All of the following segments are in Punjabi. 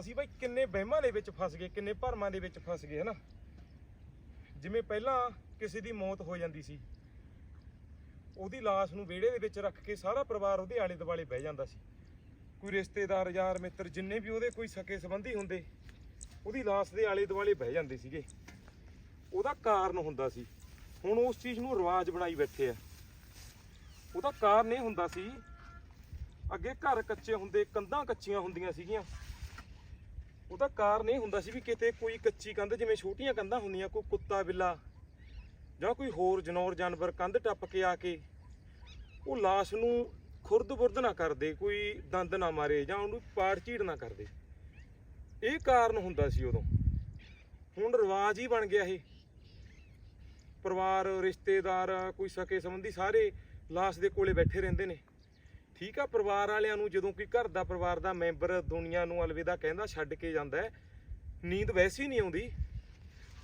ਅਸੀਂ ਬਾਈ ਕਿੰਨੇ ਵਹਿਮਾਂ ਦੇ ਵਿੱਚ ਫਸ ਗਏ, ਕਿੰਨੇ ਭਰਮਾਂ ਦੇ ਵਿੱਚ ਫਸ ਗਏ, ਹਨਾ? ਜਿਵੇਂ ਪਹਿਲਾਂ ਕਿਸੇ ਦੀ ਮੌਤ ਹੋ ਜਾਂਦੀ ਸੀ, ਉਹਦੀ ਲਾਸ਼ ਨੂੰ ਵਿਹੜੇ ਦੇ ਵਿੱਚ ਰੱਖ ਕੇ ਸਾਰਾ ਪਰਿਵਾਰ ਉਹਦੇ ਆਲੇ ਦੁਆਲੇ ਬਹਿ ਜਾਂਦਾ ਸੀ। ਕੋਈ ਰਿਸ਼ਤੇਦਾਰ, ਯਾਰ, ਮਿੱਤਰ, ਜਿੰਨੇ ਵੀ ਉਹਦੇ ਕੋਈ ਸਕੇ ਸੰਬੰਧੀ ਹੁੰਦੇ, ਉਹਦੀ ਲਾਸ਼ ਦੇ ਆਲੇ ਦੁਆਲੇ ਬਹਿ ਜਾਂਦੇ ਸੀਗੇ। ਉਹਦਾ ਕਾਰਨ ਹੁੰਦਾ ਸੀ, ਹੁਣ ਉਸ ਚੀਜ਼ ਨੂੰ ਰਿਵਾਜ ਬਣਾਈ ਬੈਠੇ ਆ। ਉਹਦਾ ਕਾਰਨ ਇਹ ਹੁੰਦਾ ਸੀ, ਅੱਗੇ ਘਰ ਕੱਚੇ ਹੁੰਦੇ, ਕੰਧਾਂ ਕੱਚੀਆਂ ਹੁੰਦੀਆਂ ਸੀਗੀਆਂ ਉਹਦਾ ਕਾਰਨ ਇਹ ਹੁੰਦਾ ਸੀ ਵੀ ਕਿਤੇ ਕੋਈ ਕੱਚੀ ਕੰਧ, ਜਿਵੇਂ ਛੋਟੀਆਂ ਕੰਧਾਂ ਹੁੰਦੀਆਂ, ਕੋਈ ਕੁੱਤਾ, ਬਿੱਲਾ ਜਾਂ ਕੋਈ ਹੋਰ ਜਨੌਰ, ਜਾਨਵਰ ਕੰਧ ਟੱਪ ਕੇ ਆ ਕੇ ਉਹ ਲਾਸ਼ ਨੂੰ ਖੁਰਦ-ਬੁਰਦ ਨਾ ਕਰਦੇ, ਕੋਈ ਦੰਦ ਨਾ ਮਾਰੇ ਜਾਂ ਉਹਨੂੰ ਪਾੜ ਝੀੜ ਨਾ ਕਰਦੇ। ਇਹ ਕਾਰਨ ਹੁੰਦਾ ਸੀ ਉਦੋਂ। ਹੁਣ ਰਿਵਾਜ ਹੀ ਬਣ ਗਿਆ ਇਹ। ਪਰਿਵਾਰ, ਰਿਸ਼ਤੇਦਾਰ, ਕੋਈ ਸਕੇ ਸੰਬੰਧੀ ਸਾਰੇ ਲਾਸ਼ ਦੇ ਕੋਲੇ ਬੈਠੇ ਰਹਿੰਦੇ ਨੇ। ਠੀਕ ਆ, ਪਰਿਵਾਰ ਵਾਲਿਆਂ ਨੂੰ ਜਦੋਂ ਕੋਈ ਘਰ ਦਾ ਪਰਿਵਾਰ ਦਾ ਮੈਂਬਰ ਦੁਨੀਆ ਨੂੰ ਅਲਵਿਦਾ ਕਹਿੰਦਾ, ਛੱਡ ਕੇ ਜਾਂਦਾ ਨੀਂਦ ਵੈਸੇ ਹੀ ਨਹੀਂ ਆਉਂਦੀ।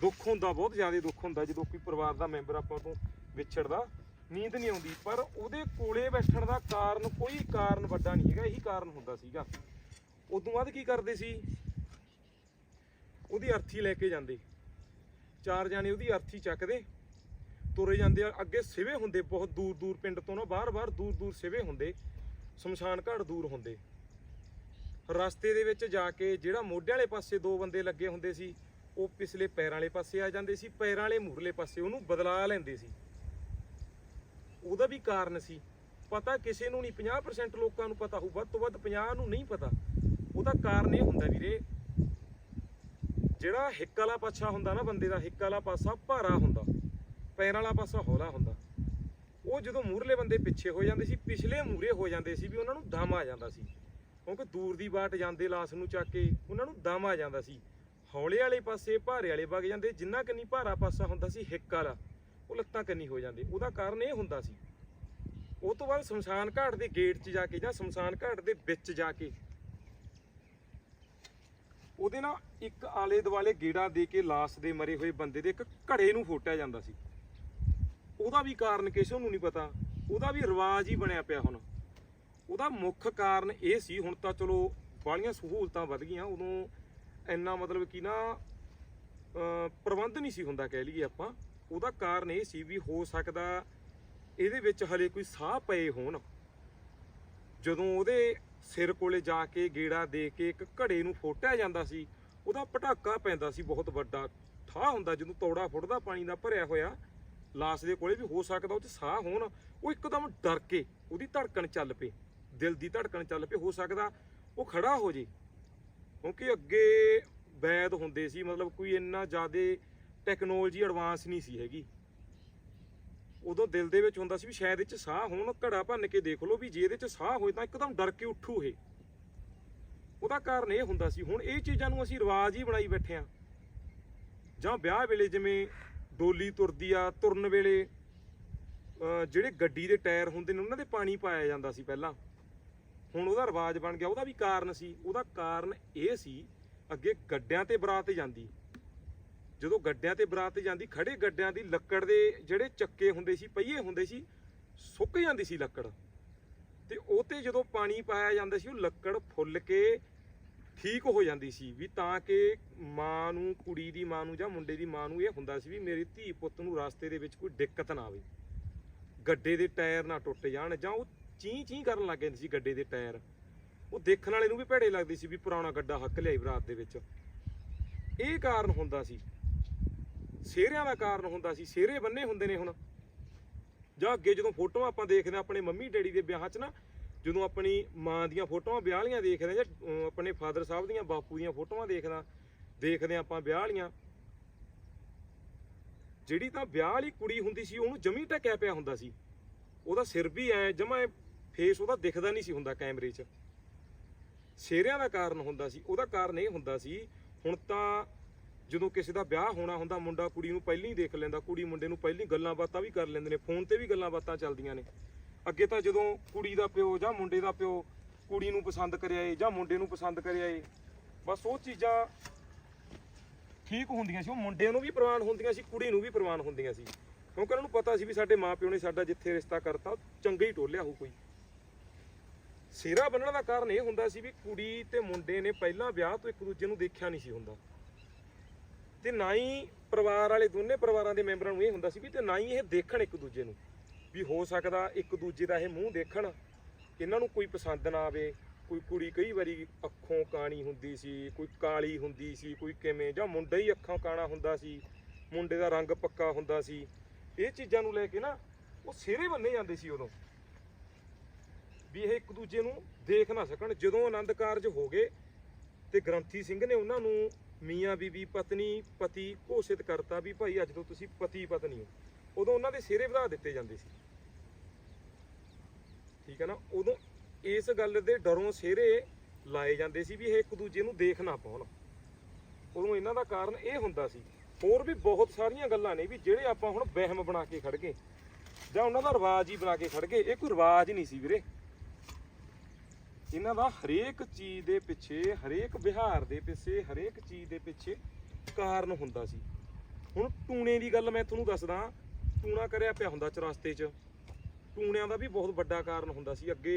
ਦੁੱਖ ਹੁੰਦਾ, ਬਹੁਤ ਜ਼ਿਆਦਾ ਦੁੱਖ ਹੁੰਦਾ ਜਦੋਂ ਕੋਈ ਪਰਿਵਾਰ ਦਾ ਮੈਂਬਰ ਆਪਾਂ ਤੋਂ ਵਿਛੜਦਾ, ਨੀਂਦ ਨਹੀਂ ਆਉਂਦੀ। ਪਰ ਉਹਦੇ ਕੋਲੇ ਬੈਠਣ ਦਾ ਕਾਰਨ, ਕੋਈ ਕਾਰਨ ਵੱਡਾ ਨਹੀਂ ਹੈਗਾ, ਇਹੀ ਕਾਰਨ ਹੁੰਦਾ ਸੀਗਾ। ਉਦੋਂ ਬਾਅਦ ਕੀ ਕਰਦੇ ਸੀ? ਉਹਦੀ ਅਰਥੀ ਲੈ ਕੇ ਜਾਂਦੇ। ਚਾਰ ਜਾਣੇ ਉਹਦੀ ਅਰਥੀ ਚੱਕਦੇ, ਤੁਰੇ ਜਾਂਦੇ ਆ, ਅੱਗੇ ਸਿਵੇ ਹੁੰਦੇ, ਬਹੁਤ ਦੂਰ ਦੂਰ ਪਿੰਡ ਤੋਂ ਨਾ ਬਾਹਰ-ਬਾਹਰ ਦੂਰ-ਦੂਰ ਸਿਵੇ ਹੁੰਦੇ। ਸ਼ਮਸ਼ਾਨ ਘਾਟ ਦੂਰ ਹੁੰਦੇ। ਰਸਤੇ ਦੇ ਵਿੱਚ ਜਾ ਕੇ ਜਿਹੜਾ ਮੋਢੇ ਵਾਲੇ ਪਾਸੇ ਦੋ ਬੰਦੇ ਲੱਗੇ ਹੁੰਦੇ ਸੀ, ਉਹ ਪਿਛਲੇ ਪੈਰਾਂ ਵਾਲੇ ਪਾਸੇ ਆ ਜਾਂਦੇ ਸੀ, ਪੈਰਾਂ ਵਾਲੇ ਮੂਹਰਲੇ ਪਾਸੇ ਉਹਨੂੰ ਬਦਲਾ ਲੈਂਦੇ ਸੀ। ਉਹਦਾ ਵੀ ਕਾਰਨ ਸੀ। ਪਤਾ ਕਿਸੇ ਨੂੰ ਨਹੀਂ 50% ਲੋਕਾਂ ਨੂੰ ਪਤਾ ਹੋਊ, ਵੱਧ ਤੋਂ ਵੱਧ 50 ਨੂੰ ਨਹੀਂ ਪਤਾ। ਉਹਦਾ ਕਾਰਨ ਇਹ ਹੁੰਦਾ ਵੀਰੇ, ਜਿਹੜਾ ਹਿੱਕ ਵਾਲਾ ਪਾਸਾ ਹੁੰਦਾ ਨਾ ਬੰਦੇ ਦਾ ਹਿੱਕ ਵਾਲਾ ਪਾਸਾ ਭਾਰਾ ਹੁੰਦਾ, ਪੈਰਾਂ ਵਾਲਾ ਪਾਸਾ ਹੌਲਾ ਹੁੰਦਾ। ਉਹ ਜਦੋਂ ਮੂਹਰਲੇ ਬੰਦੇ ਪਿੱਛੇ ਹੋ ਜਾਂਦੇ ਸੀ, ਪਿਛਲੇ ਮੂਹਰੇ ਹੋ ਜਾਂਦੇ ਸੀ ਵੀ ਉਹਨਾਂ ਨੂੰ ਦਮ ਆ ਜਾਂਦਾ ਸੀ। ਕਿਉਂਕਿ ਦੂਰ ਦੀ ਬਾਟ ਜਾਂਦੇ ਲਾਸ ਨੂੰ ਚੱਕ ਕੇ ਉਹਨਾਂ ਨੂੰ ਦਮ ਆ ਜਾਂਦਾ ਸੀ। ਹੌਲੇ ਵਾਲੇ ਪਾਸੇ ਭਾਰੇ ਵਾਲੇ ਵਗ ਜਾਂਦੇ, ਜਿੰਨਾ ਕੰਨੀ ਭਾਰਾ ਪਾਸਾ ਹੁੰਦਾ ਸੀ ਹਿੱਕ ਵਾਲਾ, ਉਹ ਲੱਤਾਂ ਕੰਨੀ ਹੋ ਜਾਂਦੇ। ਉਹਦਾ ਕਾਰਨ ਇਹ ਹੁੰਦਾ ਸੀ। ਉਹ ਤੋਂ ਬਾਅਦ ਸ਼ਮਸ਼ਾਨ ਘਾਟ ਦੇ ਗੇਟ 'ਚ ਜਾ ਕੇ ਜਾਂ ਸ਼ਮਸ਼ਾਨ ਘਾਟ ਦੇ ਵਿੱਚ ਜਾ ਕੇ ਉਹਦੇ ਨਾਲ ਇੱਕ ਆਲੇ ਦੁਆਲੇ ਗੇੜਾ ਦੇ ਕੇ ਲਾਸ਼ ਦੇ ਮਰੇ ਹੋਏ ਬੰਦੇ ਦੇ ਇੱਕ ਘੜੇ ਨੂੰ ਫੋਟਿਆ ਜਾਂਦਾ ਸੀ। ਉਹਦਾ ਵੀ ਕਾਰਨ ਕਿਸੇ ਨੂੰ ਨਹੀਂ ਪਤਾ। ਉਹਦਾ ਵੀ ਰਿਵਾਜ ਹੀ ਬਣਿਆ ਪਿਆ ਹੁਣ। ਉਹਦਾ ਮੁੱਖ ਕਾਰਨ ਇਹ ਸੀ, ਹੁਣ ਤਾਂ ਚਲੋ ਬਾਹਲੀਆਂ ਸਹੂਲਤਾਂ ਵੱਧ ਗਈਆਂ, ਉਦੋਂ ਇੰਨਾ ਮਤਲਬ ਕਿ ਨਾ ਪ੍ਰਬੰਧ ਨਹੀਂ ਸੀ ਹੁੰਦਾ ਕਹਿ ਲਈਏ ਆਪਾਂ। ਉਹਦਾ ਕਾਰਨ ਇਹ ਸੀ ਵੀ ਹੋ ਸਕਦਾ ਇਹਦੇ ਵਿੱਚ ਹਲੇ ਕੋਈ ਸਾਹ ਪਏ ਹੋਣ। ਜਦੋਂ ਉਹਦੇ ਸਿਰ ਕੋਲੇ ਜਾ ਕੇ ਗੇੜਾ ਦੇ ਕੇ ਇੱਕ ਘੜੇ ਨੂੰ ਫੋਟਿਆ ਜਾਂਦਾ ਸੀ, ਉਹਦਾ ਪਟਾਕਾ ਪੈਂਦਾ ਸੀ, ਬਹੁਤ ਵੱਡਾ। ਠਾਹ ਹੁੰਦਾ, ਜਦੋਂ ਤੋੜਾ ਫੁੱਟਦਾ, ਪਾਣੀ ਦਾ ਭਰਿਆ ਹੋਇਆ। ਲਾਸ਼ ਦੇ ਕੋਲੇ ਵੀ ਹੋ ਸਕਦਾ, ਉਹ 'ਚ ਸਾਹ ਹੋਣ, ਉਹ ਇੱਕਦਮ ਡਰ ਕੇ ਉਹਦੀ ਧੜਕਣ ਚੱਲ ਪਏ। ਦਿਲ ਦੀ ਧੜਕਣ ਚੱਲ ਪਈ ਹੋ ਸਕਦਾ ਉਹ ਖੜਾ ਹੋ ਜੇ। ਕਿਉਂਕਿ ਅੱਗੇ ਵੈਦ ਹੁੰਦੇ ਸੀ, ਮਤਲਬ ਕੋਈ ਇੰਨਾ ਜ਼ਿਆਦਾ ਟੈਕਨੋਲੋਜੀ ਐਡਵਾਂਸ ਨਹੀਂ ਸੀ ਹੈਗੀ। ਉਦੋਂ ਦਿਲ ਦੇ ਵਿੱਚ ਹੁੰਦਾ ਸੀ ਵੀ ਸ਼ਾਇਦ ਇਹ ਚ ਸਾਹ ਹੋਣ, ਘੜਾ ਭੰਨ ਕੇ ਦੇਖ ਲਓ ਵੀ ਜੇ ਇਹਦੇ ਚ ਸਾਹ ਹੋਏ ਤਾਂ ਇੱਕਦਮ ਡਰ ਕੇ ਉੱਠੂ ਇਹ। ਉਹਦਾ ਕਾਰਨ ਇਹ ਹੁੰਦਾ ਸੀ, ਹੁਣ ਇਹ ਚੀਜ਼ਾਂ ਨੂੰ ਅਸੀਂ ਰਿਵਾਜ ਹੀ ਬਣਾਈ ਬੈਠੇ ਆ। ਜਾਂ ਵਿਆਹ ਵੇਲੇ ਜਿਵੇਂ ਡੋਲੀ ਤੁਰਦੀ ਆ, ਤੁਰਨ ਵੇਲੇ ਜਿਹੜੇ ਗੱਡੀ ਦੇ ਟਾਇਰ ਹੁੰਦੇ ਨੇ, ਉਹਨਾਂ ਦੇ ਪਾਣੀ ਪਾਇਆ ਜਾਂਦਾ ਸੀ ਪਹਿਲਾਂ। ਹੁਣ ਉਹਦਾ ਰਿਵਾਜ ਬਣ ਗਿਆ। ਉਹਦਾ ਵੀ ਕਾਰਨ ਸੀ। ਉਹਦਾ ਕਾਰਨ ਇਹ ਸੀ, ਅੱਗੇ ਗੱਡਿਆਂ ਤੇ ਬਰਾਤ ਜਾਂਦੀ। ਜਦੋਂ ਗੱਡਿਆਂ ਤੇ ਬਰਾਤ ਜਾਂਦੀ ਖੜੇ ਗੱਡਿਆਂ ਦੀ ਲੱਕੜ ਦੇ ਜਿਹੜੇ ਚੱਕੇ ਹੁੰਦੇ ਸੀ, ਪਹੀਏ ਹੁੰਦੇ ਸੀ, ਸੁੱਕ ਜਾਂਦੀ ਸੀ ਲੱਕੜ। ਤੇ ਉਹ ਤੇ ਜਦੋਂ ਪਾਣੀ ਪਾਇਆ ਜਾਂਦਾ ਸੀ, ਉਹ ਲੱਕੜ ਫੁੱਲ ਕੇ ਠੀਕ ਹੋ ਜਾਂਦੀ ਸੀ ਵੀ ਤਾਂ ਕਿ ਮਾਂ ਨੂੰ, ਕੁੜੀ ਦੀ ਮਾਂ ਨੂੰ ਜਾਂ ਮੁੰਡੇ ਦੀ ਮਾਂ ਨੂੰ ਇਹ ਹੁੰਦਾ ਸੀ ਵੀ ਮੇਰੀ ਧੀ ਪੁੱਤ ਨੂੰ ਰਸਤੇ ਦੇ ਵਿੱਚ ਕੋਈ ਦਿੱਕਤ ਨਾ ਆਵੇ। ਗੱਡੇ ਦੇ ਟਾਇਰ ਨਾ ਟੁੱਟ ਜਾਣ ਜਾਂ ਉਹ ਚੀਂ ਚੀਂ ਕਰਨ ਲੱਗ ਜਾਂਦੇ ਸੀ ਗੱਡੇ ਦੇ ਟਾਇਰ। ਉਹ ਦੇਖਣ ਵਾਲੇ ਨੂੰ ਵੀ ਭੇੜੇ ਲੱਗਦੀ ਸੀ ਵੀ ਪੁਰਾਣਾ ਗੱਡਾ ਹੱਕ ਲਿਆਈ ਬਰਾਤ ਦੇ ਵਿੱਚ। ਇਹ ਕਾਰਨ ਹੁੰਦਾ ਸੀ। ਸਿਹਰਿਆਂ ਦਾ ਕਾਰਨ ਹੁੰਦਾ ਸੀ। ਸਿਹਰੇ ਬੰਨੇ ਹੁੰਦੇ ਨੇ ਹੁਣ। ਜਾਂ ਅੱਗੇ ਜਦੋਂ ਫੋਟੋਆਂ ਆਪਾਂ ਦੇਖਦੇ ਹਾਂ, ਆਪਣੇ ਮੰਮੀ ਡੈਡੀ ਦੇ ਵਿਆਹਾਂ 'ਚ ਨਾ ਜਦੋਂ ਆਪਣੀ ਮਾਂ ਦੀਆਂ ਫੋਟੋਆਂ ਵਿਆਹ ਵਾਲੀਆਂ ਦੇਖਦੇ ਹਾਂ ਜਾਂ ਆਪਣੇ ਫਾਦਰ ਸਾਹਿਬ ਦੀਆਂ ਬਾਪੂ ਦੀਆਂ ਫੋਟੋਆਂ ਦੇਖਦਾ, ਦੇਖਦੇ ਹਾਂ ਆਪਾਂ ਵਿਆਹ ਵਾਲੀਆਂ। ਜਿਹੜੀ ਤਾਂ ਵਿਆਹ ਵਾਲੀ ਕੁੜੀ ਹੁੰਦੀ ਸੀ, ਉਹਨੂੰ ਜਮੀ ਢਕਿਆ ਪਿਆ ਹੁੰਦਾ ਸੀ। ਉਹਦਾ ਸਿਰ ਵੀ ਐ, ਜਮਾ ਫੇਸ ਉਹਦਾ ਦਿਖਦਾ ਨਹੀਂ ਸੀ ਹੁੰਦਾ ਕੈਮਰੇ 'ਚ। ਸਿਹਰਿਆਂ ਦਾ ਕਾਰਨ ਹੁੰਦਾ ਸੀ, ਉਹਦਾ ਕਾਰਨ ਇਹ ਹੁੰਦਾ ਸੀ, ਹੁਣ ਤਾਂ ਜਦੋਂ ਕਿਸੇ ਦਾ ਵਿਆਹ ਹੋਣਾ ਹੁੰਦਾ, ਮੁੰਡਾ ਕੁੜੀ ਨੂੰ ਪਹਿਲਾਂ ਹੀ ਦੇਖ ਲੈਂਦਾ, ਕੁੜੀ ਮੁੰਡੇ ਨੂੰ ਪਹਿਲਾਂ ਹੀ ਗੱਲਾਂ ਬਾਤਾਂ ਵੀ ਕਰ ਲੈਂਦੇ ਨੇ, ਫੋਨ ਤੇ ਵੀ ਗੱਲਾਂ ਬਾਤਾਂ ਚੱਲਦੀਆਂ ਨੇ। ਅੱਗੇ ਤਾਂ ਜਦੋਂ ਕੁੜੀ ਦਾ ਪਿਓ ਜਾਂ ਮੁੰਡੇ ਦਾ ਪਿਓ ਕੁੜੀ ਨੂੰ ਪਸੰਦ ਕਰਿਆ ਏ ਜਾਂ ਮੁੰਡੇ ਨੂੰ ਪਸੰਦ ਕਰਿਆ ਏ, ਬਸ ਉਹ ਚੀਜ਼ਾਂ ਠੀਕ ਹੁੰਦੀਆਂ ਸੀ। ਉਹ ਮੁੰਡੇ ਨੂੰ ਵੀ ਪ੍ਰਵਾਨ ਹੁੰਦੀਆਂ ਸੀ, ਕੁੜੀ ਨੂੰ ਵੀ ਪ੍ਰਵਾਨ ਹੁੰਦੀਆਂ ਸੀ। ਕਿਉਂਕਿ ਉਹਨਾਂ ਨੂੰ ਪਤਾ ਸੀ ਵੀ ਸਾਡੇ ਮਾਪਿਓ ਨੇ ਸਾਡਾ ਜਿੱਥੇ ਰਿਸ਼ਤਾ ਕਰਤਾ ਚੰਗਾ ਹੀ ਟੋਲਿਆ ਹੋ ਕੋਈ। ਸਿਹਰਾ ਬੰਨਣ ਦਾ ਕਾਰਨ ਇਹ ਹੁੰਦਾ ਸੀ ਵੀ ਕੁੜੀ ਤੇ ਮੁੰਡੇ ਨੇ ਪਹਿਲਾਂ ਵਿਆਹ ਤੋਂ ਇੱਕ ਦੂਜੇ ਨੂੰ ਦੇਖਿਆ ਨਹੀਂ ਸੀ ਹੁੰਦਾ। ਤੇ ਨਾ ਹੀ ਪਰਿਵਾਰ ਵਾਲੇ ਦੋਨੇ ਪਰਿਵਾਰਾਂ ਦੇ ਮੈਂਬਰਾਂ ਨੂੰ ਇਹ ਹੁੰਦਾ ਸੀ ਵੀ ਤੇ ਨਾ ਹੀ ਇਹ ਦੇਖਣ ਇੱਕ ਦੂਜੇ ਨੂੰ। ਵੀ ਹੋ ਸਕਦਾ ਇੱਕ ਦੂਜੇ ਦਾ ਇਹ ਮੂੰਹ ਦੇਖਣ, ਇਹਨਾਂ ਨੂੰ ਕੋਈ ਪਸੰਦ ਨਾ ਆਵੇ, ਕੋਈ ਕੁੜੀ ਕਈ ਵਾਰੀ ਅੱਖੋਂ ਕਾਣੀ ਹੁੰਦੀ ਸੀ, ਕੋਈ ਕਾਲੀ ਹੁੰਦੀ ਸੀ, ਕੋਈ ਕਿਵੇਂ, ਜਾਂ ਮੁੰਡਾ ਹੀ ਅੱਖਾਂ ਕਾਣਾ ਹੁੰਦਾ ਸੀ, ਮੁੰਡੇ ਦਾ ਰੰਗ ਪੱਕਾ ਹੁੰਦਾ ਸੀ, ਇਹ ਚੀਜ਼ਾਂ ਨੂੰ ਲੈ ਕੇ ਨਾ ਉਹ ਸਿਰੇ ਬੰਨੇ ਜਾਂਦੇ ਸੀ ਉਦੋਂ। ਵੀ ਇਹ ਇੱਕ ਦੂਜੇ ਨੂੰ ਦੇਖ ਨਾ ਸਕਣ, ਜਦੋਂ ਆਨੰਦ ਕਾਰਜ ਹੋ ਗਏ, ਤੇ ਗ੍ਰੰਥੀ ਸਿੰਘ ਨੇ ਉਹਨਾਂ ਨੂੰ ਮੀਆਂ ਬੀਬੀ, ਪਤਨੀ, ਪਤੀ ਘੋਸ਼ਿਤ ਕਰਤਾ ਵੀ ਭਾਈ ਅੱਜ ਤੋਂ ਤੁਸੀਂ ਪਤੀ ਪਤਨੀ ਹੋ। ਉਦੋਂ ਉਹਨਾਂ ਦੇ ਸਿਹਰੇ ਵਧਾ ਦਿੱਤੇ ਜਾਂਦੇ ਸੀ। ਠੀਕ ਹੈ ਨਾ? ਉਦੋਂ ਇਸ ਗੱਲ ਦੇ ਡਰੋਂ ਸਿਹਰੇ ਲਾਏ ਜਾਂਦੇ ਸੀ ਵੀ ਇਹ ਇੱਕ ਦੂਜੇ ਨੂੰ ਦੇਖ ਨਾ ਪਾਉਣ। ਉਦੋਂ ਇਹਨਾਂ ਦਾ ਕਾਰਨ ਇਹ ਹੁੰਦਾ ਸੀ, ਹੋਰ ਵੀ ਬਹੁਤ ਸਾਰੀਆਂ ਗੱਲਾਂ ਨੇ ਵੀ ਜਿਹੜੇ ਆਪਾਂ ਹੁਣ ਵਹਿਮ ਬਣਾ ਕੇ ਖੜ ਗਏ, ਜਾਂ ਉਹਨਾਂ ਦਾ ਰਿਵਾਜ ਹੀ ਬਣਾ ਕੇ ਖੜ ਗਏ, ਇਹ ਕੋਈ ਰਿਵਾਜ ਨਹੀਂ ਸੀ ਵੀਰੇ। ਇਹਨਾਂ ਦਾ ਹਰੇਕ ਚੀਜ਼ ਦੇ ਪਿੱਛੇ, ਹਰੇਕ ਵਿਹਾਰ ਦੇ ਪਿੱਛੇ, ਹਰੇਕ ਚੀਜ਼ ਦੇ ਪਿੱਛੇ ਕਾਰਨ ਹੁੰਦਾ ਸੀ। ਹੁਣ ਟੂਣੇ ਦੀ ਗੱਲ ਮੈਂ ਤੁਹਾਨੂੰ ਦੱਸਦਾ ਟੂਣਾ ਕਰਿਆ ਪਿਆ ਹੁੰਦਾ ਚਰਸਤੇ 'ਚ। ਟੂਣਿਆਂ ਦਾ ਵੀ ਬਹੁਤ ਵੱਡਾ ਕਾਰਨ ਹੁੰਦਾ ਸੀ। ਅੱਗੇ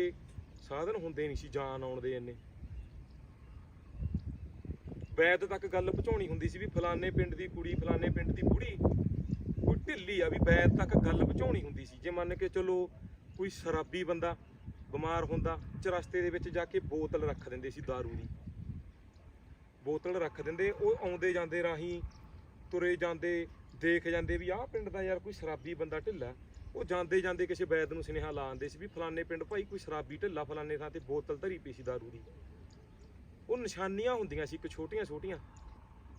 ਸਾਧਨ ਹੁੰਦੇ ਨਹੀਂ ਸੀ ਜਾਨ ਆਉਣ ਦੇ ਇੰਨੇ। ਵੈਦ ਤੱਕ ਗੱਲ ਪਹੁੰਚਾਉਣੀ ਹੁੰਦੀ ਸੀ ਵੀ ਫਲਾਣੇ ਪਿੰਡ ਦੀ ਕੁੜੀ, ਫਲਾਣੇ ਪਿੰਡ ਦੀ ਬੁੜੀ ਕੋਈ ਢਿੱਲੀ ਆ ਵੀ ਵੈਦ ਤੱਕ ਗੱਲ ਪਹੁੰਚਾਉਣੀ ਹੁੰਦੀ ਸੀ। ਜੇ ਮੰਨ ਕੇ ਚਲੋ ਕੋਈ ਸ਼ਰਾਬੀ ਬੰਦਾ ਬਿਮਾਰ ਹੁੰਦਾ ਚਰਸਤੇ ਦੇ ਵਿੱਚ ਜਾ ਕੇ ਬੋਤਲ ਰੱਖ ਦਿੰਦੇ ਸੀ दारू ਦੀ। ਬੋਤਲ ਰੱਖ ਦਿੰਦੇ, ਉਹ ਆਉਂਦੇ ਜਾਂਦੇ ਰਾਹੀਂ ਤੁਰੇ ਜਾਂਦੇ ਦੇਖ ਜਾਂਦੇ ਵੀ ਆਹ ਪਿੰਡ ਦਾ ਯਾਰ ਕੋਈ ਸ਼ਰਾਬੀ ਬੰਦਾ ਢਿੱਲਾ ਉਹ ਜਾਂਦੇ ਜਾਂਦੇ ਕਿਸੇ ਵੈਦ ਨੂੰ ਸੁਨੇਹਾ ਲਾ ਆਉਂਦੇ ਸੀ ਵੀ ਫਲਾਣੇ ਪਿੰਡ ਭਾਈ ਕੋਈ ਸ਼ਰਾਬੀ ਢਿੱਲਾ ਫਲਾਣੇ ਥਾਂ ਤੇ ਬੋਤਲ ਧਰੀ ਪਈ ਸੀ दारू ਦੀ ਉਹ ਨਿਸ਼ਾਨੀਆਂ ਹੁੰਦੀਆਂ ਸੀ ਇੱਕ ਛੋਟੀਆਂ ਛੋਟੀਆਂ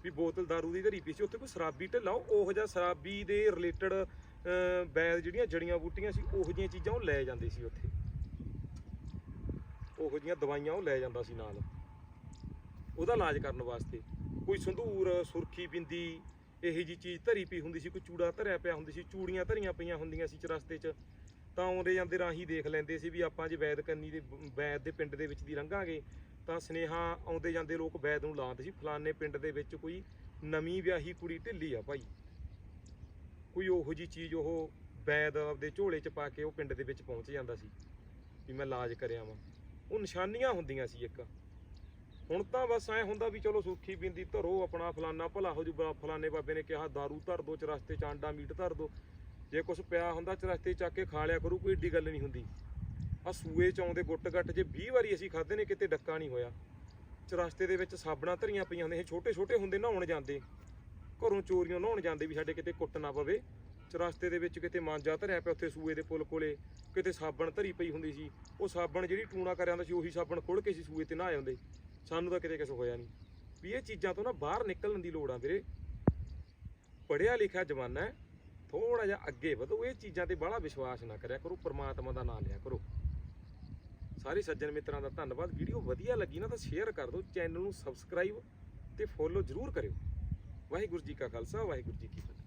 ਵੀ ਬੋਤਲ दारू ਦੀ ਧਰੀ ਪਈ ਸੀ ਉੱਥੇ ਕੋਈ ਸ਼ਰਾਬੀ ਢਿੱਲਾ ਉਹ ਉਹੋ ਜਿਹਾ ਸ਼ਰਾਬੀ ਦੇ ਰਿਲੇਟਡ ਵੈਦ ਜਿਹੜੀਆਂ ਜੜੀਆਂ ਬੂਟੀਆਂ ਸੀ ਉਹੋ ਜਿਹੀਆਂ ਚੀਜ਼ਾਂ ਉਹ ਲੈ ਜਾਂਦੇ ਸੀ ਉੱਥੇ ਉਹੋ ਜਿਹੀਆਂ ਦਵਾਈਆਂ ਉਹ ਲੈ ਜਾਂਦਾ ਸੀ ਨਾਲ ਉਹਦਾ ਇਲਾਜ ਕਰਨ ਵਾਸਤੇ ਕੋਈ ਸੰਧੂਰ ਸੁਰਖੀ ਬਿੰਦੀ ਇਹੀ ਜੀ ਚੀਜ਼ ਧਰੀ ਪਈ ਹੁੰਦੀ ਸੀ, ਕੋਈ ਚੂੜਾ ਧਰਿਆ ਪਿਆ ਹੁੰਦੀ ਸੀ, ਚੂੜੀਆਂ ਧਰੀਆਂ ਪਈਆਂ ਹੁੰਦੀਆਂ ਸੀ ਚਰਸਤੇ 'ਚ, ਤਾਂ ਆਉਂਦੇ ਜਾਂਦੇ ਰਾਹੀਂ ਦੇਖ ਲੈਂਦੇ ਸੀ ਵੀ ਆਪਾਂ ਜੇ ਵੈਦ ਕੰਨੀ ਦੇ, ਵੈਦ ਦੇ ਪਿੰਡ ਦੇ ਵਿੱਚ ਦੀ ਲੰਘਾਂਗੇ, ਤਾਂ ਸਨੇਹਾ ਆਉਂਦੇ ਜਾਂਦੇ ਲੋਕ ਵੈਦ ਨੂੰ ਲਾਉਂਦੇ ਸੀ, ਫਲਾਣੇ ਪਿੰਡ ਦੇ ਵਿੱਚ ਕੋਈ ਨਵੀਂ ਵਿਆਹੀ ਕੁੜੀ ਢਿੱਲੀ ਆ ਭਾਈ। ਕੋਈ ਉਹੋ ਜੀ ਚੀਜ਼ ਉਹ ਵੈਦ ਆਪਦੇ ਝੋਲੇ 'ਚ ਪਾ ਕੇ ਉਹ ਪਿੰਡ ਦੇ ਵਿੱਚ ਪਹੁੰਚ ਜਾਂਦਾ ਸੀ, ਵੀ ਮੈਂ ਇਲਾਜ ਕਰਿਆ ਵਾਂ। ਉਹ ਨਿਸ਼ਾਨੀਆਂ ਹੁੰਦੀਆਂ ਸੀ ਇੱਕ। ਹੁਣ ਤਾਂ ਬਸ ਐ ਹੁੰਦਾ ਵੀ ਚਲੋ ਸੁੱਖੀ ਬਿੰਦੀ ਧਰੋ ਆਪਣਾ ਫਲਾਨਾ ਭਲਾ ਹੋ ਜੂ, ਬਾ- ਬਾਬੇ ਨੇ ਕਿਹਾ दारू ਧਰ ਦੋ, ਚਰਸਤੇ ਚ ਆਂਡਾ ਮੀਟ ਧਰ ਦੋ। ਜੇ ਕੁਝ ਪਿਆ ਹੁੰਦਾ ਚਰਸਤੇ ਚੱਕ ਕੇ ਖਾ ਲਿਆ ਕਰੂ, ਕੋਈ ਏਡੀ ਗੱਲ ਨਹੀਂ ਹੁੰਦੀ। ਆ ਸੂਏ ਚ ਆਉਂਦੇ ਗੁੱਟ ਗੱਟ ਜੇ 20 ਵਾਰੀ ਅਸੀਂ ਖਾਦੇ ਨੇ, ਕਿਤੇ ਡੱਕਾ ਨਹੀਂ ਹੋਇਆ। ਚਰਸਤੇ ਦੇ ਵਿੱਚ ਸਾਬਣਾ ਧਰੀਆਂ ਪਈਆਂ ਹੁੰਦੀਆਂ ਛੋਟੇ ਛੋਟੇ ਹੁੰਦੇ ਨਹਾਉਣ ਜਾਂਦੇ। ਘਰੋਂ ਚੋਰੀਆਂ ਨਹਾਉਣ ਜਾਂਦੇ ਵੀ ਸਾਡੇ ਕਿਤੇ ਕੁੱਟ ਨਾ ਪਵੇ। ਚਰਸਤੇ ਦੇ ਵਿੱਚ ਕਿਤੇ ਮਾਂਜਾ ਧਰਿਆ ਪਿਆ ਉੱਥੇ ਸੂਏ ਦੇ ਪੁਲ ਕੋਲੇ, ਕਿਤੇ ਸਾਬਣ ਧਰੀ ਪਈ ਹੁੰਦੀ ਸੀ। ਉਹ ਸਾਬਣ ਜਿਹੜੀ ਟੂਣਾ ਕਰਿਆ ਹੁੰਦਾ ਸੀ, ਉਹੀ ਸਾਬਣ ਖੋਲ ਕੇ ਸੀ ਸੂਏ ਤੇ ਨਹਾ ਜਾਂਦੇ ਸਾਨੂੰ ਤਾਂ ਕਿਤੇ ਕੁਛ ਹੋਇਆ ਨਹੀਂ। ਵੀ ਇਹ ਚੀਜ਼ਾਂ ਤੋਂ ਨਾ ਬਾਹਰ ਨਿਕਲਣ ਦੀ ਲੋੜ ਆ ਵੀਰੇ। ਪੜਿਆ ਲਿਖਿਆ ਜਮਾਨਾ ਹੈ। ਥੋੜਾ ਜਿਹਾ ਅੱਗੇ ਵਧੋ। ਇਹ ਚੀਜ਼ਾਂ ਤੇ ਬਾਹਲਾ ਵਿਸ਼ਵਾਸ ਨਾ ਕਰਿਆ ਕਰੋ। ਪ੍ਰਮਾਤਮਾ ਦਾ ਨਾਮ ਲਿਆ ਕਰੋ। ਸਾਰੇ ਸੱਜਣ ਮਿੱਤਰਾਂ ਦਾ ਧੰਨਵਾਦ। ਵੀਡੀਓ ਵਧੀਆ ਲੱਗੀ ਨਾ ਤਾਂ ਸ਼ੇਅਰ ਕਰ ਦਿਓ। ਚੈਨਲ ਨੂੰ ਸਬਸਕ੍ਰਾਈਬ ਤੇ ਫੋਲੋ ਜ਼ਰੂਰ ਕਰਿਓ। ਵਾਹਿਗੁਰੂ ਜੀ ਕਾ ਖਾਲਸਾ, ਵਾਹਿਗੁਰੂ ਜੀ ਕੀ ਫਤਿਹ।